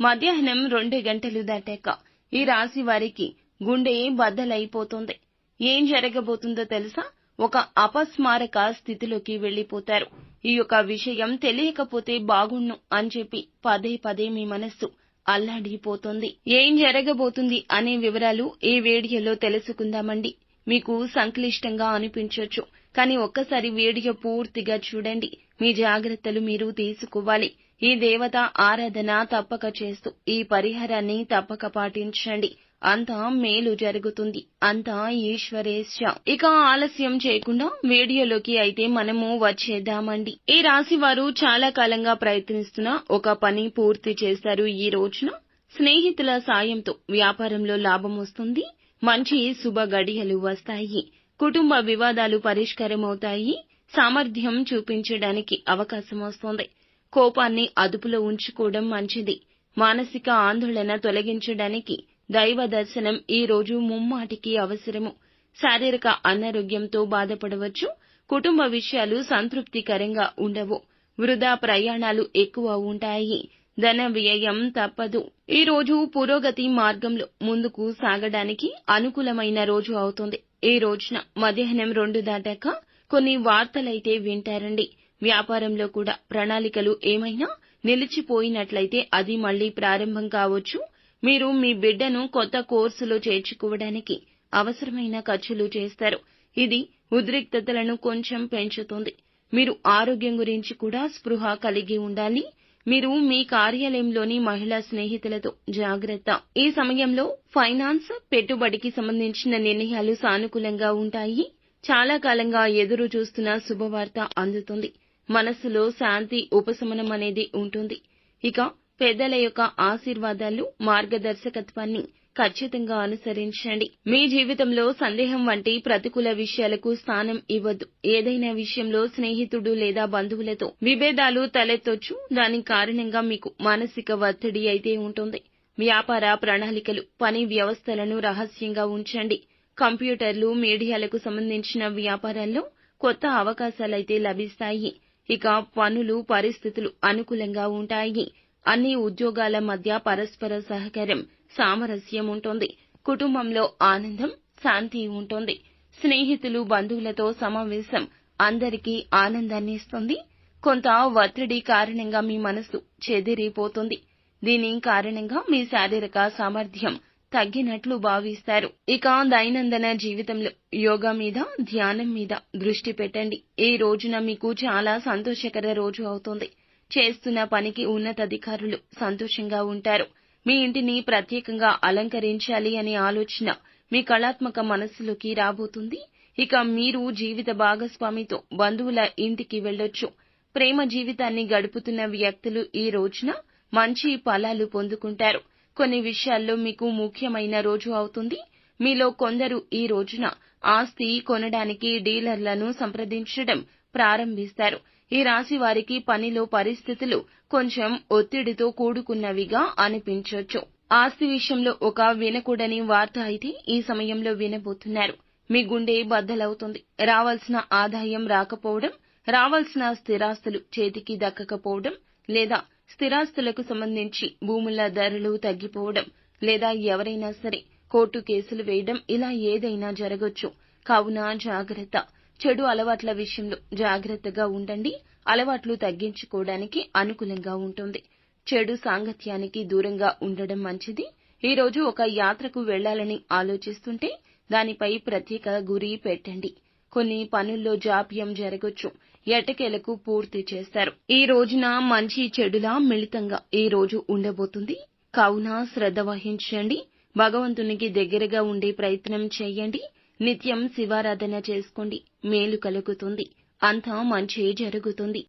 మధ్యాహ్నం రెండు గంటలు దాటాక ఈ రాశి వారికి గుండె బద్దలైపోతుంది. ఏం జరగబోతుందో తెలుసా? ఒక అపస్మారక స్థితిలోకి వెళ్ళిపోతారు ఈ యొక్క విషయం తెలియకపోతే బాగుండు అని చెప్పి పదే పదే మీ మనస్సు అల్లాడిపోతుంది. ఏం జరగబోతుంది అనే వివరాలు ఈ వీడియోలో తెలుసుకుందామండి. మీకు సంక్లిష్టంగా అనిపించొచ్చు. కానీ ఒక్కసారి వీడియో పూర్తిగా చూడండి. మీ జాగ్రత్తలు మీరు తీసుకోవాలి. ఈ దేవత ఆరాధన తప్పక చేస్తూ ఈ పరిహారాన్ని తప్పక పాటించండి. అంతా మేలు జరుగుతుంది. అంతా ఈశ్వరేశ ఇక ఆలస్యం చేయకుండా వీడియోలోకి అయితే మనము వచ్చేద్దామండి. ఈ రాశి వారు చాలా కాలంగా ప్రయత్నిస్తున్న ఒక పని పూర్తి చేస్తారు ఈ రోజున. స్నేహితుల సాయంతో వ్యాపారంలో లాభం వస్తుంది. మంచి శుభ గడియలు వస్తాయి. కుటుంబ వివాదాలు పరిష్కారం అవుతాయి సామర్థ్యం చూపించడానికి అవకాశం వస్తుంది. కోపాన్ని అదుపులో ఉంచుకోవడం మంచిది. మానసిక ఆందోళన తొలగించడానికి దైవ దర్శనం ఈ రోజు ముమ్మాటికి అవసరము. శారీరక అనారోగ్యంతో బాధపడవచ్చు. కుటుంబ విషయాలు సంతృప్తికరంగా ఉండవు. వృధా ప్రయాణాలు ఎక్కువ ఉంటాయి. ధన వ్యయం తప్పదు. ఈ రోజు పురోగతి మార్గంలో ముందుకు సాగడానికి అనుకూలమైన రోజు అవుతుంది. ఈ రోజున మధ్యాహ్నం రెండు దాటాక కొన్ని వార్తలైతే వింటారండి. వ్యాపారంలో కూడా ప్రణాళికలు ఏమైనా నిలిచిపోయినట్లయితే అది మళ్ళీ ప్రారంభం కావచ్చు. మీరు మీ బిడ్డను కొత్త కోర్సులో చేర్చుకోవడానికి అవసరమైన ఖర్చులు చేస్తారు. ఇది ఉద్రిక్తతలను కొంచెం పెంచుతుంది. మీరు ఆరోగ్యం గురించి కూడా స్పృహ కలిగి ఉండాలి. మీరు మీ కార్యాలయంలోని మహిళా స్నేహితులతో జాగ్రత్త. ఈ సమయంలో ఫైనాన్స్ పెట్టుబడికి సంబంధించిన నిర్ణయాలు సానుకూలంగా ఉంటాయి. చాలా కాలంగా ఎదురు చూస్తున్న శుభవార్త అందుతుంది. మనస్సులో శాంతి ఉపశమనం అనేది ఉంటుంది. ఇక పెద్దల యొక్క ఆశీర్వాదాలు మార్గదర్శకత్వాన్ని ఖచ్చితంగా అనుసరించండి. మీ జీవితంలో సందేహం వంటి ప్రతికూల విషయాలకు స్థానం ఇవ్వద్దు ఏదైనా విషయంలో స్నేహితుడు లేదా బంధువులతో విభేదాలు తలెత్తొచ్చు. దాని కారణంగా మీకు మానసిక ఒత్తిడి అయితే ఉంటుంది. వ్యాపార ప్రణాళికలు పని వ్యవస్థలను రహస్యంగా ఉంచండి. కంప్యూటర్లు మీడియాలకు సంబంధించిన వ్యాపారాల్లో కొత్త అవకాశాలైతే లభిస్తాయి. ఇక పనులు పరిస్థితులు అనుకూలంగా ఉంటాయి. అన్ని ఉద్యోగాల మధ్య పరస్పర సహకారం సామరస్యం ఉంటుంది. కుటుంబంలో ఆనందం శాంతి ఉంటుంది. స్నేహితులు బంధువులతో సమావేశం అందరికీ ఆనందాన్ని ఇస్తుంది. కొంత ఒత్తిడి కారణంగా మీ మనసు చెదిరిపోతుంది. దీని కారణంగా మీ శారీరక సామర్థ్యం తగ్గినట్లు భావిస్తారు. ఇక దైనందిన జీవితంలో యోగా మీద ధ్యానం మీద దృష్టి పెట్టండి. ఈ రోజున మీకు చాలా సంతోషకర రోజు అవుతుంది. చేస్తున్న పనికి ఉన్నతాధికారులు సంతోషంగా ఉంటారు. మీ ఇంటిని ప్రత్యేకంగా అలంకరించాలి అనే ఆలోచన మీ కళాత్మక మనస్సులోకి రాబోతుంది. ఇక మీరు జీవిత భాగస్వామితో బంధువుల ఇంటికి వెళ్ళొచ్చు. ప్రేమ జీవితాన్ని గడుపుతున్న వ్యక్తులు ఈ రోజున మంచి ఫలాలు పొందుకుంటారు. కొన్ని విషయాల్లో మీకు ముఖ్యమైన రోజు అవుతుంది. మీలో కొందరు ఈ రోజున ఆస్తి కొనడానికి డీలర్లను సంప్రదించడం ప్రారంభిస్తారు. ఈ రాశి వారికి పనిలో పరిస్థితులు కొంచెం ఒత్తిడితో కూడుకున్నవిగా అనిపించొచ్చు. ఆస్తి విషయంలో ఒక వినకూడని వార్త అయితే ఈ సమయంలో వినబోతున్నారు. మీ గుండె బద్దలవుతుంది. రావాల్సిన ఆదాయం రాకపోవడం రావాల్సిన స్థిరాస్తులు చేతికి దక్కకపోవడం లేదా స్థిరాస్తులకు సంబంధించి భూముల ధరలు తగ్గిపోవడం లేదా ఎవరైనా సరే కోర్టు కేసులు వేయడం ఇలా ఏదైనా జరగొచ్చు. కావున జాగ్రత్త. చెడు అలవాట్ల విషయంలో జాగ్రత్తగా ఉండండి. అలవాట్లు తగ్గించుకోవడానికి అనుకూలంగా ఉంటుంది. చెడు సాంగత్యానికి దూరంగా ఉండడం మంచిది. ఈ రోజు ఒక యాత్రకు వెళ్ళాలని ఆలోచిస్తుంటే దానిపై ప్రత్యేక గురి పెట్టండి. కొన్ని పనుల్లో జాప్యం జరగొచ్చు. ఎటకేలకు పూర్తి చేస్తారు. ఈ రోజున మంచి చెడులా మిళితంగా ఈ రోజు ఉండబోతుంది. కావున శ్రద్ధ వహించండి. భగవంతునికి దగ్గరగా ఉండే ప్రయత్నం చేయండి. నిత్యం శివారాధన చేసుకోండి. మేలు కలుగుతుంది. అంతా మంచి జరుగుతుంది.